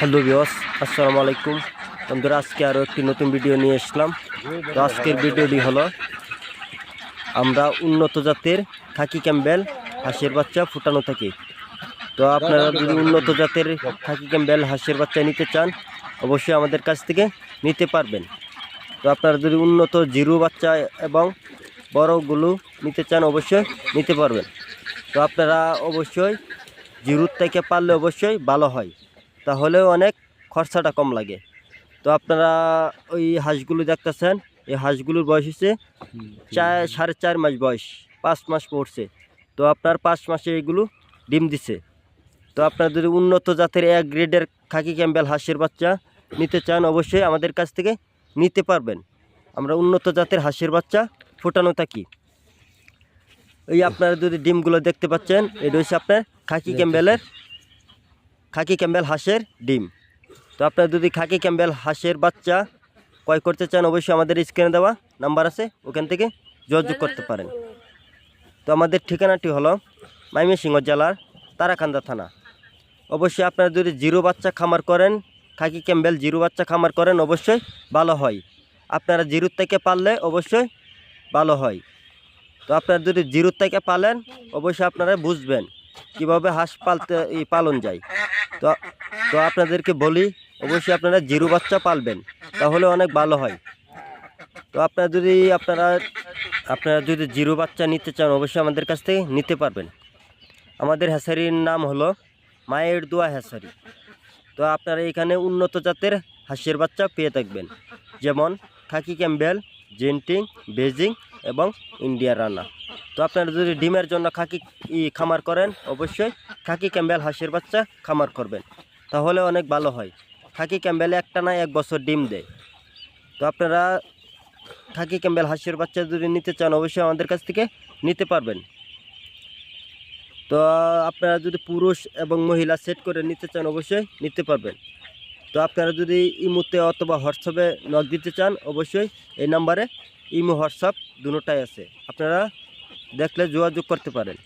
Hello বিয়স আসসালামু আলাইকুম। বন্ধুরা, আজকে আরও একটি নতুন ভিডিও নিয়ে এসলাম। তো আজকের ভিডিওটি হলো, আমরা উন্নত জাতের খাকি ক্যাম্বেল, হাঁসের বাচ্চা ফুটানো থাকি। তো আপনারা যদি উন্নত জাতের খাকি ক্যাম্বেল, হাঁসের বাচ্চা নিতে চান, অবশ্যই আমাদের কাছ থেকে নিতে পারবেন। তো আপনারা যদি উন্নত জিরু বাচ্চা এবং বড়গুলো নিতে চান, অবশ্যই নিতে পারবেন। তো আপনারা অবশ্যই জিরুর থেকে পারলে অবশ্যই ভালো হয়। তাহলেও অনেক খরচাটা কম লাগে। তো আপনারা ওই হাঁসগুলো দেখতেছেন এই হাঁসগুলোর বয়স হচ্ছে চার সাড়ে চার মাস বয়স পাঁচ মাস পড়ছে। তো আপনার পাঁচ মাসে এগুলো ডিম দিছে। তো আপনারা যদি উন্নত জাতের এক গ্রেডের খাকি ক্যাম্বেল হাঁসের বাচ্চা নিতে চান অবশ্যই আমাদের কাছ থেকে নিতে পারবেন। আমরা উন্নত জাতের হাঁসের বাচ্চা ফোটানো থাকি। এই আপনারা যদি ডিমগুলো দেখতে পাচ্ছেন এটা হচ্ছে আপনার খাকি ক্যাম্বেলের খাকি ক্যাম্বেল হাঁসের ডিম। তো আপনারা যদি খাকি ক্যাম্বেল হাঁসের বাচ্চা ক্রয় করতে চান, অবশ্যই আমাদের স্ক্রিনে দেওয়া নাম্বার আছে, ওখান থেকে যোগাযোগ করতে পারেন। তো আমাদের ঠিকানাটি হলো ময়মনসিংহ জেলার তারাকান্দা থানা। অবশ্যই আপনারা যদি জিরো বাচ্চা খামার করেন, খাকি ক্যাম্বেল জিরো বাচ্চা খামার করেন, অবশ্যই ভালো হয়। আপনারা জিরোর থেকে পারলে অবশ্যই ভালো হয়। তো আপনারা যদি জিরোর থেকে পালেন, অবশ্যই আপনারা বুঝবেন কীভাবে হাঁস পালতে পালন যায়। তো তো আপনাদেরকে বলি, অবশ্যই আপনারা জিরো বাচ্চা পালবেন, তাহলে অনেক ভালো হয়। তো আপনারা যদি, আপনারা আপনারা যদি জিরো বাচ্চা নিতে চান, অবশ্যই আমাদের কাছ থেকে নিতে পারবেন। আমাদের হ্যাসারির নাম হলো মায়ের দোয়া হ্যাসারি। তো আপনারা এখানে উন্নত জাতের হাঁসের বাচ্চা পেয়ে থাকবেন, যেমন খাকি ক্যাম্বেল, জেন্টিং, বেজিং এবং ইন্ডিয়া রানা। তো আপনারা যদি ডিমের জন্য খাকি খামার করেন, অবশ্যই খাকি ক্যাম্বেল হাঁসের বাচ্চা খামার করবেন। তাহলে অনেক ভালো হয়। খাকি ক্যাম্বেলে একটা না এক বছর ডিম দেয়। তো আপনারা খাকি ক্যাম্বেল হাঁসের বাচ্চা যদি নিতে চান, অবশ্যই আমাদের কাছ থেকে নিতে পারবেন। তো আপনারা যদি পুরুষ এবং মহিলা সেট করে নিতে চান, অবশ্যই নিতে পারবেন। তো আপনারা যদি ইমোতে অথবা হোয়াটসঅ্যাপে নক দিতে চান, অবশ্যই এই নাম্বারে ইমো, হোয়াটসঅ্যাপ দুটোটাই আছে। আপনারা দেখলে যোগাযোগ করতে পারেন।